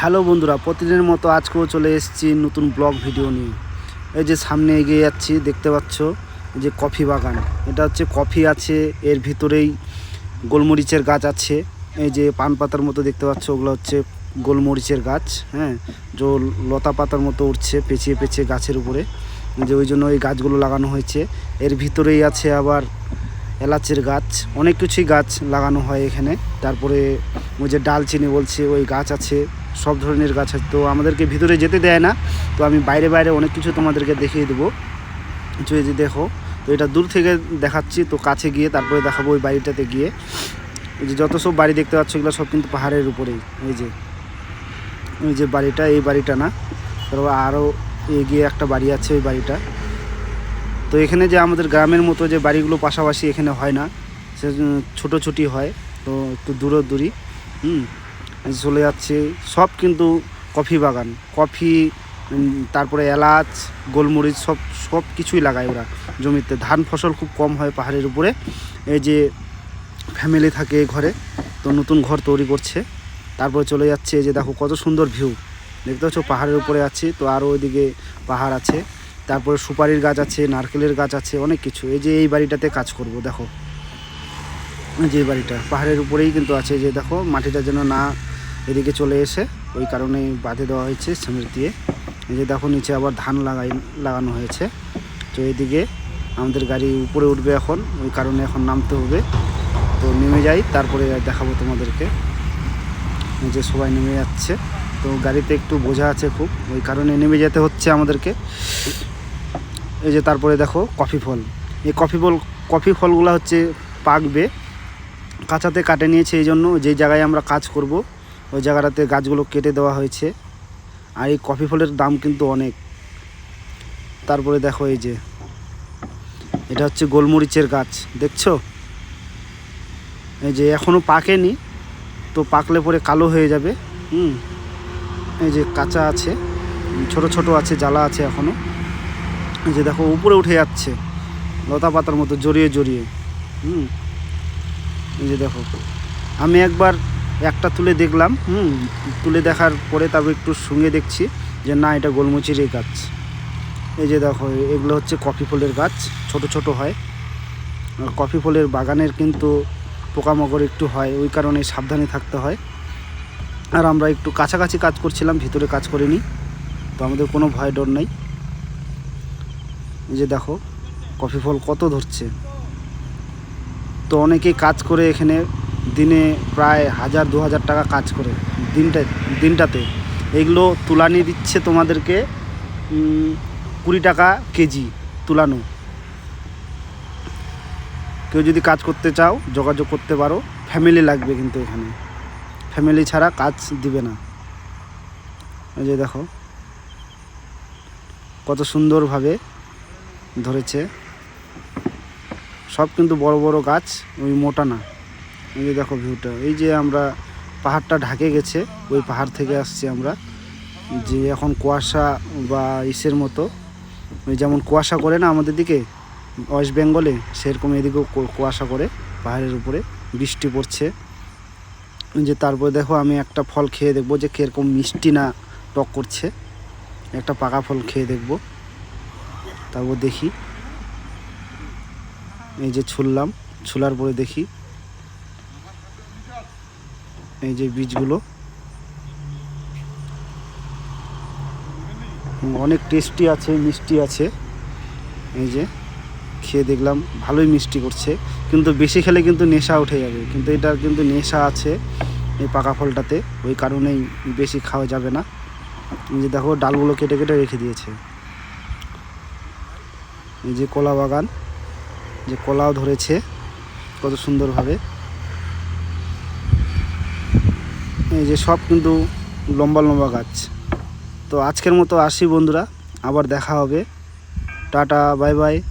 Hello বন্ধুরা, প্রতিদিনের মতো আজকেও চলে এসেছি নতুন ব্লগ ভিডিও নিয়ে। এই যে সামনে এগিয়ে যাচ্ছি, দেখতে পাচ্ছ যে কফি বাগান। এটা হচ্ছে কফি আছে, এর ভিতরেই গোলমরিচের গাছ আছে। এই যে পান পাতার মতো দেখতে পাচ্ছ, ওগুলো হচ্ছে গোলমরিচের গাছ হ্যাঁ? যে লতা পাতার মতো উঠছে পেঁচিয়ে পেঁচিয়ে গাছের উপরে। যে ওই জন্য ওই গাছগুলো লাগানো হয়েছে। এর ভিতরেই আছে আবার এলাচের গাছ, অনেক কিছুই গাছ লাগানো হয় এখানে। তারপরে ওই যে ডালচিনি বলছে, ওই গাছ আছে, সব ধরনের গাছ আছে। তো আমাদেরকে ভিতরে যেতে দেয় না, তো আমি বাইরে বাইরে অনেক কিছু তোমাদেরকে দেখিয়ে দেবো। তো এই যে দেখো, তো এটা দূর থেকে দেখাচ্ছি, তো কাছে গিয়ে তারপরে দেখাবো ওই বাড়িটাতে গিয়ে। এই যে যত সব বাড়ি দেখতে পাচ্ছ, এগুলো সব কিন্তু পাহাড়ের উপরেই। এই যে ওই যে বাড়িটা, এই বাড়িটা না। তারপর আরও এগিয়ে একটা বাড়ি আছে ওই বাড়িটা। তো এখানে যে আমাদের গ্রামের মতো যে বাড়িগুলো পাশাপাশি এখানে হয় না, সে ছোটো ছুটি হয়, তো একটু দূরও দূরই হুম, চলে যাচ্ছে। সব কিন্তু কফি বাগান, কফি তারপরে এলাচ, গোলমরিচ, সব সব কিছুই লাগায় ওরা জমিতে। ধান ফসল খুব কম হয় পাহাড়ের উপরে। এই যে ফ্যামিলি থাকে ঘরে, তো নতুন ঘর তৈরি করছে। তারপরে চলে যাচ্ছে যে দেখো কত সুন্দর ভিউ। দেখতে পাচ্ছ পাহাড়ের উপরে আছি, তো আরও ওইদিকে পাহাড় আছে। তারপরে সুপারির গাছ আছে, নারকেলের গাছ আছে, অনেক কিছু। এই যে এই বাড়িটাতে কাজ করব, দেখো। যে বাড়িটা, পাহাড়ের উপরেই কিন্তু আছে যে দেখো, মাটিটা যেন না এদিকে চলে এসে, ওই কারণে বাঁধে দেওয়া হয়েছে সিমেন্ট দিয়ে। এই যে দেখো, নিচে আবার ধান লাগাই, লাগানো হয়েছে। তো এদিকে আমাদের গাড়ি উপরে উঠবে এখন, ওই কারণে এখন নামতে হবে। তো নেমে যাই, তারপরে দেখাবো তোমাদেরকে। যে সবাই নেমে যাচ্ছে। তো গাড়িতে একটু বোঝা আছে খুব, ওই কারণে নেমে যেতে হচ্ছে আমাদেরকে। এই যে তারপরে দেখো কফি ফল। এই কফি ফল কফি ফলগুলো হচ্ছে পাকবে। কাঁচাতে কাটে নিয়েছে এই জন্য যেই জায়গায় আমরা কাজ করব, ওই জায়গাটাতে গাছগুলো কেটে দেওয়া হয়েছে। আর এই কফি ফলের দাম কিন্তু অনেক। তারপরে দেখো এই যে, এটা হচ্ছে গোলমরিচের গাছ, দেখছ? এই যে এখনও পাকেনি, তো পাকলে পরে কালো হয়ে যাবে। হুম, এই যে কাঁচা আছে, ছোট ছোট আছে, জ্বালা আছে এখনও যে দেখো, উপরে উঠে যাচ্ছে। লতা পাতার মতো জড়িয়ে জড়িয়ে। হুম? এই যে দেখো। আমি একবার একটা তুলে দেখলাম, হুম? তুলে দেখার পরে তারপর একটু শুঙে দেখছি যে, না, এটা গোলমরিচেরই গাছ। এই যে দেখো, এগুলো হচ্ছে কফি ফুলের গাছ, ছোট ছোট হয়। কফি ফুলের বাগানের কিন্তু পোকামাকড় একটু হয়, ওই কারণে সাবধানে থাকতে হয়। আর আমরা একটু কাছাকাছি কাজ করছিলাম, ভিতরে কাজ করিনি। তো আমাদের কোনো ভয় ডর নেই। এই যে দেখো, কফি ফল কত ধরছে। তো অনেকেই কাজ করে এখানে দিনে প্রায় হাজার, দু হাজার টাকা কাজ করে দিনটা, দিনটাতে। এগুলো তুলানি দিচ্ছে তোমাদেরকে কুড়ি টাকা কেজি তুলানো। কেউ যদি কাজ করতে চাও, যোগাযোগ করতে পারো। ফ্যামিলি লাগবে কিন্তু এখানে। ফ্যামিলি ছাড়া কাজ দিবে না। এই যে দেখো, কত সুন্দরভাবে ধরেছে। সব কিন্তু বড় বড় গাছ, ওই মোটা না। এই যে দেখো ভিউটা। এই যে আমরা পাহাড়টা ঢাকে গেছে, ওই পাহাড় থেকে আসছি আমরা। যে এখন কুয়াশা বা ইসের মতো, ওই যেমন কুয়াশা করে না আমাদের দিকে, ওয়েস্ট বেঙ্গলে, সেরকম এদিকেও কুয়াশা করে পাহাড়ের উপরে, বৃষ্টি পড়ছে। যে তারপরে দেখো আমি একটা ফল খেয়ে দেখব যে কীরকম মিষ্টি না টক করছে। একটা পাকা ফল খেয়ে দেখব। তারপর দেখি। এই যে ছুললাম, ছুলার পরে দেখি। এই যে বীজগুলো। অনেক টেস্টি আছে, মিষ্টি আছে। এই যে খেয়ে দেখলাম, ভালোই মিষ্টি করছে। কিন্তু বেশি খেলে কিন্তু নেশা উঠে যাবে। কিন্তু এটার কিন্তু নেশা আছে এই পাকা ফলটাতে। ওই কারণেই বেশি খাওয়া যাবে না। যে দেখো, ডালগুলো কেটে কেটে রেখে দিয়েছে। যে কলা বাগান, যে কলাও ধরেছে কত সুন্দরভাবে। এই যে সব কিন্তু লম্বা লম্বা গাছ। তো আজকের মতো আসি বন্ধুরা, আবার দেখা হবে। Tata, bye bye.